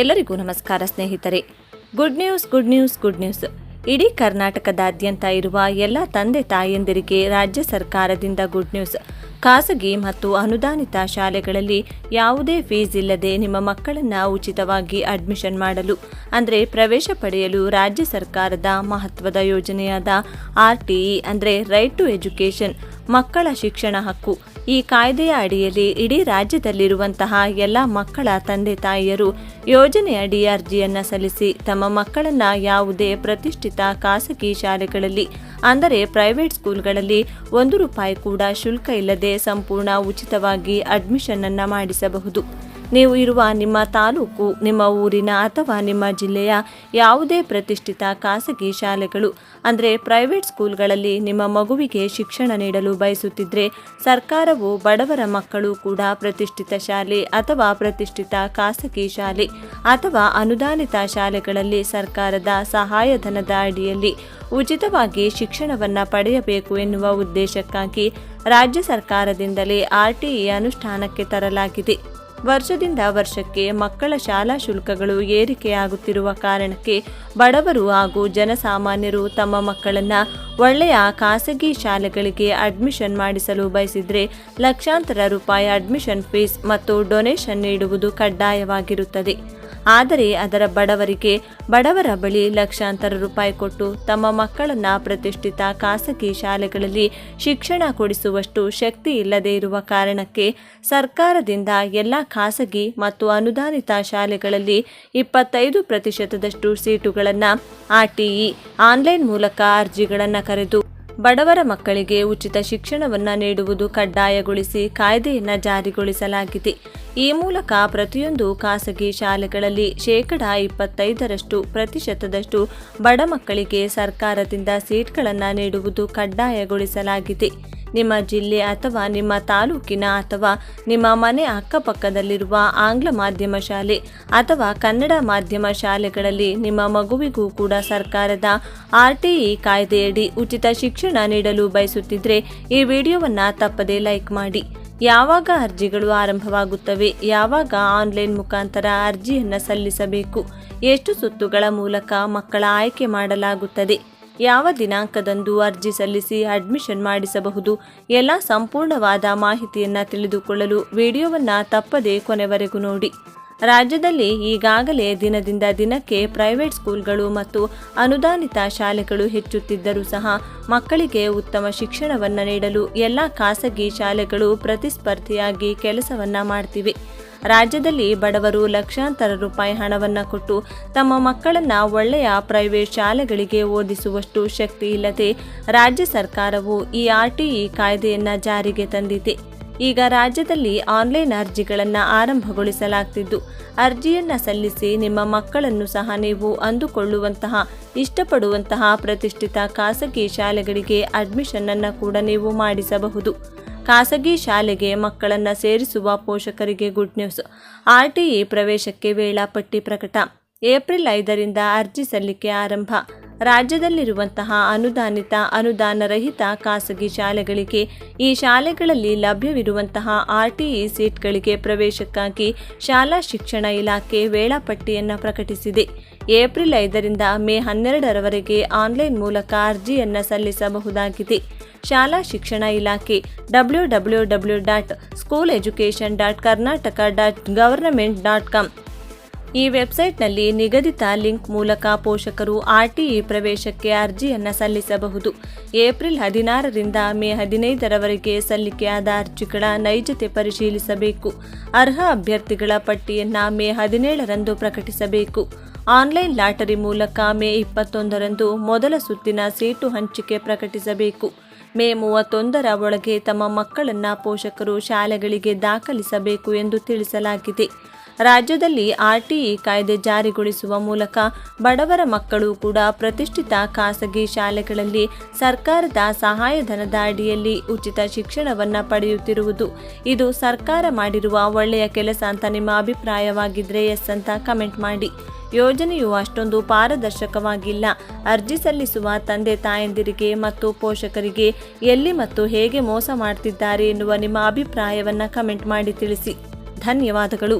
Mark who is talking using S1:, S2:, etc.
S1: ಎಲ್ಲರಿಗೂ ನಮಸ್ಕಾರ ಸ್ನೇಹಿತರೆ. Good news good news good news ಇಡೀ ಕರ್ನಾಟಕದಾದ್ಯಂತ ಇರುವ ಎಲ್ಲ ತಂದೆ ತಾಯಂದಿರಿಗೆ ರಾಜ್ಯ ಸರ್ಕಾರದಿಂದ ಗುಡ್ ನ್ಯೂಸ್ ಖಾಸಗಿ ಮತ್ತು ಅನುದಾನಿತ ಶಾಲೆಗಳಲ್ಲಿ ಯಾವುದೇ ಫೀಸ್ ಇಲ್ಲದೆ ನಿಮ್ಮ ಮಕ್ಕಳನ್ನು ಉಚಿತವಾಗಿ ಅಡ್ಮಿಷನ್ ಮಾಡಲು, ಅಂದರೆ ಪ್ರವೇಶ ಪಡೆಯಲು ರಾಜ್ಯ ಸರ್ಕಾರದ ಮಹತ್ವದ ಯೋಜನೆಯಾದ ಆರ್ ಟಿ ಅಂದರೆ ರೈಟ್ ಟು ಎಜುಕೇಷನ್ ಮಕ್ಕಳ ಶಿಕ್ಷಣ ಹಕ್ಕು ಈ ಕಾಯ್ದೆಯ ಅಡಿಯಲ್ಲಿ ಇಡೀ ರಾಜ್ಯದಲ್ಲಿರುವಂತಹ ಎಲ್ಲ ಮಕ್ಕಳ ತಂದೆ ತಾಯಿಯರು ಯೋಜನೆಯಡಿ ಅರ್ಜಿಯನ್ನು ಸಲ್ಲಿಸಿ ತಮ್ಮ ಮಕ್ಕಳನ್ನ ಯಾವುದೇ ಪ್ರತಿಷ್ಠಿತ ಖಾಸಗಿ ಶಾಲೆಗಳಲ್ಲಿ, ಅಂದರೆ ಪ್ರೈವೇಟ್ ಸ್ಕೂಲ್ಗಳಲ್ಲಿ ಒಂದು ರೂಪಾಯಿ ಕೂಡ ಶುಲ್ಕ ಇಲ್ಲದೆ ಸಂಪೂರ್ಣ ಉಚಿತವಾಗಿ ಅಡ್ಮಿಷನ್ ಮಾಡಿಸಬಹುದು. ನೀವು ಇರುವ ನಿಮ್ಮ ತಾಲೂಕು, ನಿಮ್ಮ ಊರಿನ ಅಥವಾ ನಿಮ್ಮ ಜಿಲ್ಲೆಯ ಯಾವುದೇ ಪ್ರತಿಷ್ಠಿತ ಖಾಸಗಿ ಶಾಲೆಗಳು, ಅಂದರೆ ಪ್ರೈವೇಟ್ ಸ್ಕೂಲ್ಗಳಲ್ಲಿ ನಿಮ್ಮ ಮಗುವಿಗೆ ಶಿಕ್ಷಣ ನೀಡಲು ಬಯಸುತ್ತಿದ್ದರೆ ಸರ್ಕಾರವು ಬಡವರ ಮಕ್ಕಳು ಕೂಡ ಪ್ರತಿಷ್ಠಿತ ಶಾಲೆ ಅಥವಾ ಪ್ರತಿಷ್ಠಿತ ಖಾಸಗಿ ಶಾಲೆ ಅಥವಾ ಅನುದಾನಿತ ಶಾಲೆಗಳಲ್ಲಿ ಸರ್ಕಾರದ ಸಹಾಯಧನದ ಅಡಿಯಲ್ಲಿ ಉಚಿತವಾಗಿ ಶಿಕ್ಷಣವನ್ನು ಪಡೆಯಬೇಕು ಎನ್ನುವ ಉದ್ದೇಶಕ್ಕಾಗಿ ರಾಜ್ಯ ಸರ್ಕಾರದಿಂದಲೇ ಆರ್ಟಿಇ ಅನುಷ್ಠಾನಕ್ಕೆ ತರಲಾಗಿದೆ. ವರ್ಷದಿಂದ ವರ್ಷಕ್ಕೆ ಮಕ್ಕಳ ಶಾಲಾ ಶುಲ್ಕಗಳು ಏರಿಕೆಯಾಗುತ್ತಿರುವ ಕಾರಣಕ್ಕೆ ಬಡವರು ಹಾಗೂ ಜನಸಾಮಾನ್ಯರು ತಮ್ಮ ಮಕ್ಕಳನ್ನು ಒಳ್ಳೆಯ ಖಾಸಗಿ ಶಾಲೆಗಳಿಗೆ ಅಡ್ಮಿಷನ್ ಮಾಡಿಸಲು ಬಯಸಿದರೆ ಲಕ್ಷಾಂತರ ರೂಪಾಯಿ ಅಡ್ಮಿಷನ್ ಫೀಸ್ ಮತ್ತು ಡೊನೇಷನ್ ನೀಡುವುದು ಕಡ್ಡಾಯವಾಗಿರುತ್ತದೆ. ಆದರೆ ಅದರ ಬಡವರಿಗೆ ಬಡವರ ಬಳಿ ಲಕ್ಷಾಂತರ ರೂಪಾಯಿ ಕೊಟ್ಟು ತಮ್ಮ ಮಕ್ಕಳನ್ನ ಪ್ರತಿಷ್ಠಿತ ಖಾಸಗಿ ಶಾಲೆಗಳಲ್ಲಿ ಶಿಕ್ಷಣ ಕೊಡಿಸುವಷ್ಟು ಶಕ್ತಿ ಇಲ್ಲದೆ ಇರುವ ಕಾರಣಕ್ಕೆ ಸರ್ಕಾರದಿಂದ ಎಲ್ಲ ಖಾಸಗಿ ಮತ್ತು ಅನುದಾನಿತ ಶಾಲೆಗಳಲ್ಲಿ ಇಪ್ಪತ್ತೈದು ಪ್ರತಿಶತದಷ್ಟು ಸೀಟುಗಳನ್ನು ಆರ್ಟಿಇ ಆನ್ಲೈನ್ ಮೂಲಕ ಅರ್ಜಿಗಳನ್ನು ಕರೆದು ಬಡವರ ಮಕ್ಕಳಿಗೆ ಉಚಿತ ಶಿಕ್ಷಣವನ್ನು ನೀಡುವುದು ಕಡ್ಡಾಯಗೊಳಿಸಿ ಕಾಯ್ದೆಯನ್ನು ಜಾರಿಗೊಳಿಸಲಾಗಿದೆ. ಈ ಮೂಲಕ ಪ್ರತಿಯೊಂದು ಖಾಸಗಿ ಶಾಲೆಗಳಲ್ಲಿ ಶೇಕಡ ಇಪ್ಪತ್ತೈದರಷ್ಟು ಪ್ರತಿಶತದಷ್ಟು ಬಡ ಮಕ್ಕಳಿಗೆ ಸರ್ಕಾರದಿಂದ ಸೀಟ್ಗಳನ್ನು ನೀಡುವುದು ಕಡ್ಡಾಯಗೊಳಿಸಲಾಗಿದೆ. ನಿಮ್ಮ ಜಿಲ್ಲೆ ಅಥವಾ ನಿಮ್ಮ ತಾಲೂಕಿನ ಅಥವಾ ನಿಮ್ಮ ಮನೆ ಅಕ್ಕಪಕ್ಕದಲ್ಲಿರುವ ಆಂಗ್ಲ ಮಾಧ್ಯಮ ಶಾಲೆ ಅಥವಾ ಕನ್ನಡ ಮಾಧ್ಯಮ ಶಾಲೆಗಳಲ್ಲಿ ನಿಮ್ಮ ಮಗುವಿಗೂ ಕೂಡ ಸರ್ಕಾರದ ಆರ್ಟಿಇ ಕಾಯ್ದೆಯಡಿ ಉಚಿತ ಶಿಕ್ಷಣ ನೀಡಲು ಬಯಸುತ್ತಿದ್ದರೆ ಈ ವಿಡಿಯೋವನ್ನು ತಪ್ಪದೇ ಲೈಕ್ ಮಾಡಿ. ಯಾವಾಗ ಅರ್ಜಿಗಳು ಆರಂಭವಾಗುತ್ತವೆ? ಯಾವಾಗ ಆನ್ಲೈನ್ ಮುಖಾಂತರ ಅರ್ಜಿಯನ್ನು ಸಲ್ಲಿಸಬೇಕು? ಎಷ್ಟು ಸುತ್ತುಗಳ ಮೂಲಕ ಮಕ್ಕಳ ಆಯ್ಕೆ ಮಾಡಲಾಗುತ್ತದೆ? ಯಾವ ದಿನಾಂಕದಂದು ಅರ್ಜಿ ಸಲ್ಲಿಸಿ ಅಡ್ಮಿಷನ್ ಮಾಡಿಸಬಹುದು? ಎಲ್ಲ ಸಂಪೂರ್ಣವಾದ ಮಾಹಿತಿಯನ್ನು ತಿಳಿದುಕೊಳ್ಳಲು ವಿಡಿಯೋವನ್ನು ತಪ್ಪದೇ ಕೊನೆವರೆಗೂ ನೋಡಿ. ರಾಜ್ಯದಲ್ಲಿ ಈಗಾಗಲೇ ದಿನದಿಂದ ದಿನಕ್ಕೆ ಪ್ರೈವೇಟ್ ಸ್ಕೂಲ್ಗಳು ಮತ್ತು ಅನುದಾನಿತ ಶಾಲೆಗಳು ಹೆಚ್ಚುತ್ತಿದ್ದರೂ ಸಹ ಮಕ್ಕಳಿಗೆ ಉತ್ತಮ ಶಿಕ್ಷಣವನ್ನು ನೀಡಲು ಎಲ್ಲ ಖಾಸಗಿ ಶಾಲೆಗಳು ಪ್ರತಿಸ್ಪರ್ಧಿಯಾಗಿ ಕೆಲಸವನ್ನ ಮಾಡ್ತಿವೆ. ರಾಜ್ಯದಲ್ಲಿ ಬಡವರು ಲಕ್ಷಾಂತರ ರೂಪಾಯಿ ಹಣವನ್ನು ಕೊಟ್ಟು ತಮ್ಮ ಮಕ್ಕಳನ್ನು ಒಳ್ಳೆಯ ಪ್ರೈವೇಟ್ ಶಾಲೆಗಳಿಗೆ ಓದಿಸುವಷ್ಟು ಶಕ್ತಿ ಇಲ್ಲದೆ ರಾಜ್ಯ ಸರ್ಕಾರವು ಈ ಆರ್ಟಿಇ ಕಾಯ್ದೆಯನ್ನು ಜಾರಿಗೆ ತಂದಿದೆ. ಈಗ ರಾಜ್ಯದಲ್ಲಿ ಆನ್ಲೈನ್ ಅರ್ಜಿಗಳನ್ನು ಆರಂಭಗೊಳಿಸಲಾಗ್ತಿದ್ದು. ಅರ್ಜಿಯನ್ನು ಸಲ್ಲಿಸಿ ನಿಮ್ಮ ಮಕ್ಕಳನ್ನು ಸಹ ನೀವು ಅಂದುಕೊಳ್ಳುವಂತಹ, ಇಷ್ಟಪಡುವಂತಹ ಪ್ರತಿಷ್ಠಿತ ಖಾಸಗಿ ಶಾಲೆಗಳಿಗೆ ಅಡ್ಮಿಷನ್ ಅನ್ನು ಕೂಡ ನೀವು ಮಾಡಿಸಬಹುದು. ಖಾಸಗಿ ಶಾಲೆಗೆ ಮಕ್ಕಳನ್ನು ಸೇರಿಸುವ ಪೋಷಕರಿಗೆ ಗುಡ್ ನ್ಯೂಸ್. ಆರ್ಟಿಇ ಪ್ರವೇಶಕ್ಕೆ ವೇಳಾಪಟ್ಟಿ ಪ್ರಕಟ. ಏಪ್ರಿಲ್ ಐದರಿಂದ ಅರ್ಜಿ ಸಲ್ಲಿಕೆ ಆರಂಭ. ರಾಜ್ಯದಲ್ಲಿರುವಂತಹ ಅನುದಾನಿತ, ಅನುದಾನರಹಿತ ಖಾಸಗಿ ಶಾಲೆಗಳಿಗೆ ಈ ಶಾಲೆಗಳಲ್ಲಿ ಲಭ್ಯವಿರುವಂತಹ ಆರ್ಟಿಇ ಸೀಟ್ಗಳಿಗೆ ಪ್ರವೇಶಕ್ಕಾಗಿ ಶಾಲಾ ಶಿಕ್ಷಣ ಇಲಾಖೆ ವೇಳಾಪಟ್ಟಿಯನ್ನು ಪ್ರಕಟಿಸಿದೆ. ಏಪ್ರಿಲ್ ಐದರಿಂದ ಮೇ ಹನ್ನೆರಡರವರೆಗೆ ಆನ್ಲೈನ್ ಮೂಲಕ ಅರ್ಜಿಯನ್ನು ಸಲ್ಲಿಸಬಹುದಾಗಿದೆ. ಶಾಲಾ ಶಿಕ್ಷಣ ಇಲಾಖೆ W W W dot school education dot Karnataka dot government dot com ಈ ವೆಬ್ಸೈಟ್ನಲ್ಲಿ ನಿಗದಿತ ಲಿಂಕ್ ಮೂಲಕ ಪೋಷಕರು ಆರ್ಟಿಇ ಪ್ರವೇಶಕ್ಕೆ ಅರ್ಜಿಯನ್ನು ಸಲ್ಲಿಸಬಹುದು. ಏಪ್ರಿಲ್ ಹದಿನಾರರಿಂದ ಮೇ ಹದಿನೈದರವರೆಗೆ ಸಲ್ಲಿಕೆಯಾದ ಅರ್ಜಿಗಳ ನೈಜತೆ ಪರಿಶೀಲಿಸಬೇಕು. ಅರ್ಹ ಅಭ್ಯರ್ಥಿಗಳ ಪಟ್ಟಿಯನ್ನು ಮೇ ಹದಿನೇಳರಂದು ಪ್ರಕಟಿಸಬೇಕು. ಆನ್ಲೈನ್ ಲಾಟರಿ ಮೂಲಕ ಮೇ ಇಪ್ಪತ್ತೊಂದರಂದು ಮೊದಲ ಸುತ್ತಿನ ಸೀಟು ಹಂಚಿಕೆ ಪ್ರಕಟಿಸಬೇಕು. ಮೇ ಮೂವತ್ತೊಂದರ ಒಳಗೆ ತಮ್ಮ ಮಕ್ಕಳನ್ನು ಪೋಷಕರು ಶಾಲೆಗಳಿಗೆ ದಾಖಲಿಸಬೇಕು ಎಂದು ತಿಳಿಸಲಾಗಿದೆ. ರಾಜ್ಯದಲ್ಲಿ ಆರ್ಟಿಇ ಕಾಯ್ದೆ ಜಾರಿಗೊಳಿಸುವ ಮೂಲಕ ಬಡವರ ಮಕ್ಕಳು ಕೂಡ ಪ್ರತಿಷ್ಠಿತ ಖಾಸಗಿ ಶಾಲೆಗಳಲ್ಲಿ ಸರ್ಕಾರದ ಸಹಾಯಧನದ ಅಡಿಯಲ್ಲಿ ಉಚಿತ ಶಿಕ್ಷಣವನ್ನು ಪಡೆಯುತ್ತಿರುವುದು. ಇದು ಸರ್ಕಾರ ಮಾಡಿರುವ ಒಳ್ಳೆಯ ಕೆಲಸ ಅಂತ ನಿಮ್ಮ ಅಭಿಪ್ರಾಯವಾಗಿದ್ರೆ ಎಸ್ ಅಂತ ಕಮೆಂಟ್ ಮಾಡಿ. ಯೋಜನೆಯು ಅಷ್ಟೊಂದು ಪಾರದರ್ಶಕವಾಗಿಲ್ಲ. ಅರ್ಜಿ ಸಲ್ಲಿಸುವ ತಂದೆ ತಾಯಂದಿರಿಗೆ ಮತ್ತು ಪೋಷಕರಿಗೆ ಎಲ್ಲಿ ಮತ್ತು ಹೇಗೆ ಮೋಸ ಮಾಡ್ತಿದ್ದಾರೆ ಎನ್ನುವ ನಿಮ್ಮ ಅಭಿಪ್ರಾಯವನ್ನು ಕಮೆಂಟ್ ಮಾಡಿ ತಿಳಿಸಿ. ಧನ್ಯವಾದಗಳು.